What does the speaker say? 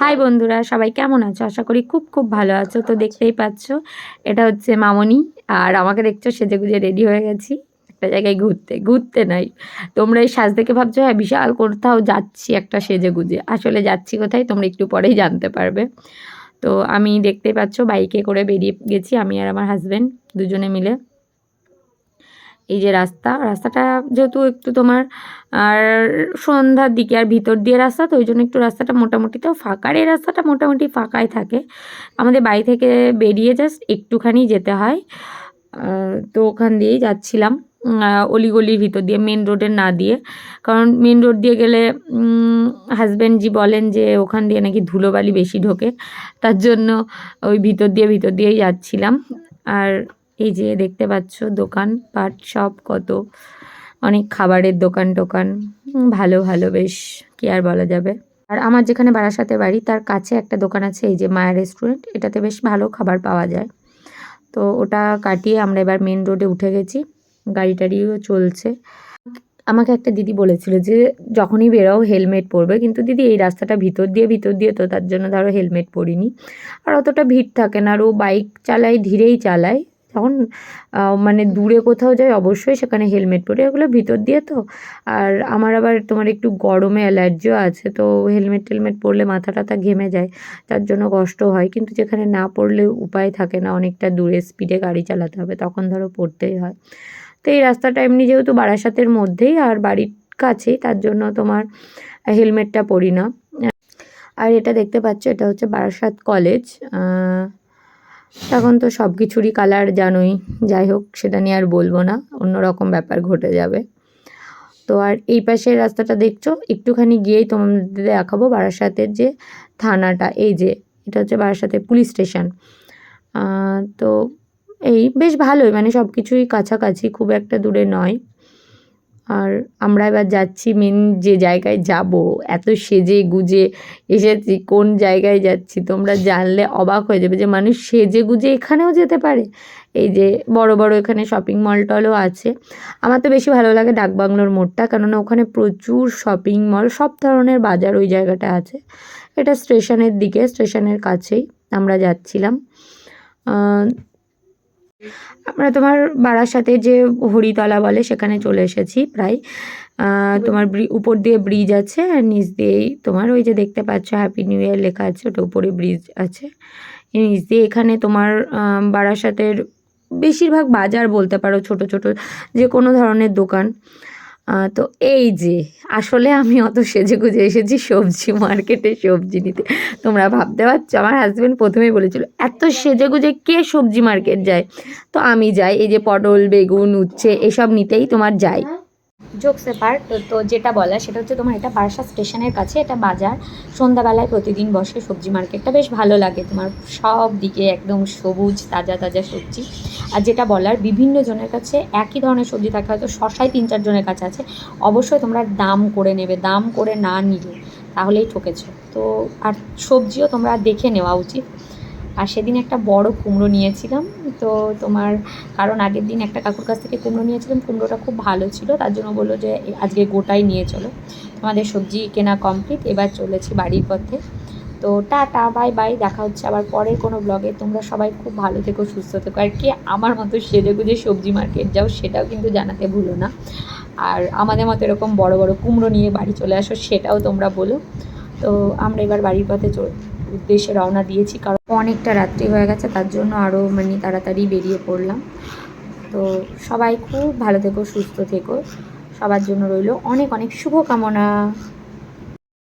High বন্ধুরা, সবাই কেমন আছো? আশা করি খুব খুব ভালো আছো। তো দেখতেই পাচ্ছ, এটা হচ্ছে মামনি। আর আমাকে দেখছ, সেজে গুজে রেডি হয়ে গেছি একটা জায়গায় ঘুরতে। ঘুরতে নাই। তোমরা এই সাজ দেখে ভাবছ? হ্যাঁ বিশাল কোথাও যাচ্ছি একটা সেজে গুজে। আসলে যাচ্ছি কোথায় তোমরা একটু পরেই জানতে পারবে। তো আমি দেখতেই পাচ্ছ, বাইকে করে বেরিয়ে গেছি আমি আর আমার হাজব্যান্ড দুজনে মিলে। এই যে রাস্তা, রাস্তাটা যেহেতু একটু তোমার, আর সন্ধ্যার দিকে আর ভিতর দিয়ে রাস্তা, তো ওই জন্য একটু রাস্তাটা মোটামুটি তো ফাঁকার এই রাস্তাটা মোটামুটি ফাঁকাই থাকে। আমাদের বাড়ি থেকে বেরিয়ে জাস্ট একটুখানি যেতে হয়। তো ওখান দিয়েই যাচ্ছিলাম অলিগলির ভিতর দিয়ে মেন রোডের না দিয়ে। কারণ মেন রোড দিয়ে গেলে হাজব্যান্ডজি বলেন যে ওখান দিয়ে নাকি ধুলোবালি বেশি ঢোকে। তার জন্য ওই ভিতর দিয়ে, ভিতর দিয়েই যাচ্ছিলাম। আর এই যে দেখতে পাচ্ছ দোকান, পাট সব কত। অনেক খাবারের দোকান টোকান। ভালো ভালো, বেশ, কি আর বলা যাবে। আর আমার যেখানে বারাসাতে বাড়ি, তার কাছে একটা দোকান আছে, এই যে মায়া রেস্টুরেন্ট এটাতে বেশ ভালো খাবার পাওয়া যায়। তো ওটা কাটিয়ে আমরা এবার মেন রোডে উঠে গেছি। গাড়ি টাড়িও চলছে। আমাকে একটা দিদি বলেছিল যে, যখনই বেরোও হেলমেট পরবে। কিন্তু দিদি, এই রাস্তাটা ভিতর দিয়ে ভিতর দিয়ে তো তার জন্য ধরো হেলমেট পরিনি। আর অতটা ভিড় থাকে না, আর ও বাইক চালায়, ধীরেই চালায়। তখন মানে দূরে কোথাও যাই অবশ্যই সেখানে হেলমেট পরে ওগুলো ভিতর দিয়ে তো। আর আমার আবার তোমার একটু গরমে অ্যালার্জিও আছে তো হেলমেট টেলমেট পরলে মাথা টাথা ঘেমে যায় তার জন্য কষ্ট হয়। কিন্তু যেখানে না পড়লে উপায় থাকে না অনেকটা দূরে স্পিডে গাড়ি চালাতে হবে তখন ধরো পড়তেই হয়। তো এই রাস্তাটা এমনি যেহেতু বারাসাতের মধ্যেই আর বাড়ির কাছেই তার জন্য তোমার হেলমেটটা পরি না। আর এটা দেখতে পাচ্ছ এটা হচ্ছে বারাসাত কলেজ তখন তো সব কিছুরই কালার জানোই। যাই হোক সেটা নিয়ে আর বলব না, অন্যরকম ব্যাপার ঘটে যাবে। তো আর এই পাশের রাস্তাটা দেখছ? একটুখানি গিয়েই তোমাদের দেখাবো বারাসাতের যে থানাটা, এই যে, এটা হচ্ছে বারাসাতের পুলিশ স্টেশন। তো এই বেশ ভালোই মানে সব কিছুই কাছাকাছি, খুব একটা দূরে নয়। আর আমরা এবার যাচ্ছি মেন যে জায়গায় যাব। এত সেজে গুজে এসেছি, কোন জায়গায় যাচ্ছি? তোমরা জানলে অবাক হয়ে যাবে যে মানুষ সেজে গুজে এখানেও যেতে পারে। এই যে বড় বড় এখানে শপিং মল টলও আছে। আমার তো বেশি ভালো লাগে ডাকবাংলোর মোড়টা, কেননা ওখানে প্রচুর শপিং মল সব ধরনের বাজার ওই জায়গাটা আছে। এটা স্টেশনের দিকে, স্টেশনের কাছেই আমরা যাচ্ছিলাম। আমরা তোমার বারাসাতে যে হরিতলা বলে সেখানে চলে এসেছি প্রায়। তোমার উপর দিয়ে ব্রিজ আছে আর নিচ দিয়েই তোমার ওই যে দেখতে পাচ্ছ হ্যাপি নিউ ইয়ার লেখা আছে, ওটা উপরে ব্রিজ আছে। নিচ দিয়ে এখানে তোমার বারাসাতের বেশিরভাগ বাজার বলতে পারো, ছোট ছোট যে কোনো ধরনের দোকান। তো এই যে, আসলে আমি অত সেজে গুজে এসেছি সবজি মার্কেটে সবজি নিতে। তোমরা ভাবতে পারছ, আমার হাজব্যান্ড প্রথমেই বলেছিল, এত সেজে গুজে কে সবজি মার্কেট যায়? তো আমি যাই, এই যে পটল, বেগুন, উচ্ছে, এসব নিতেই তোমার যাই। জোকসে পার্ট তো যেটা বলা সেটা হচ্ছে তোমার এটা বারাসা স্টেশনের কাছে, এটা বাজার। সন্ধ্যাবেলায় প্রতিদিন বসে সবজি মার্কেটটা বেশ ভালো লাগে। তোমার সব দিকে একদম সবুজ, তাজা তাজা সবজি। আর যেটা বলার, বিভিন্ন জনের কাছে একই ধরনের সবজি থাকে, হয়তো শশাই তিন চারজনের কাছে আছে। অবশ্যই তোমরা দাম করে নেবে, দাম করে না নিলে তাহলেই ঠকেছো। তো, আর সবজিও তোমরা দেখে নেওয়া উচিত। আর সেদিন একটা বড় কুমড়ো নিয়েছিলাম। তো তোমার কারণ আগের দিন একটা কাকুর কাছ থেকে কুমড়ো নিয়েছিলাম, কুমড়োটা খুব ভালো ছিল, তার জন্য বলল যে আজকে গোটাই নিয়ে চলো। আমাদের সবজি কেনা কমপ্লিট এবার চলেছি বাড়ির পথে। তো টাটা বাই বাই দেখা হচ্ছে আবার পরের কোনো ব্লগে তোমরা সবাই খুব ভালো থেকো, সুস্থ থেকো। আর কি আমার মতো সেজে গুজে সবজি মার্কেট যাও, সেটাও কিন্তু জানাতে ভুলো না। আর আমাদের মতো এরকম বড় বড় কুমড়ো নিয়ে বাড়ি চলে আসো, সেটাও তোমরা বলো। তো আমরা এবার বাড়ির পথে চল উদ্দেশ্যে রওনা দিয়েছি, কারণ অনেকটা রাত্রি হয়ে গেছে, তার জন্য আরও মানে তাড়াতাড়ি বেরিয়ে পড়লাম। তো সবাই খুব ভালো থেকো, সুস্থ থেকো। সবার জন্য রইল অনেক অনেক শুভকামনা।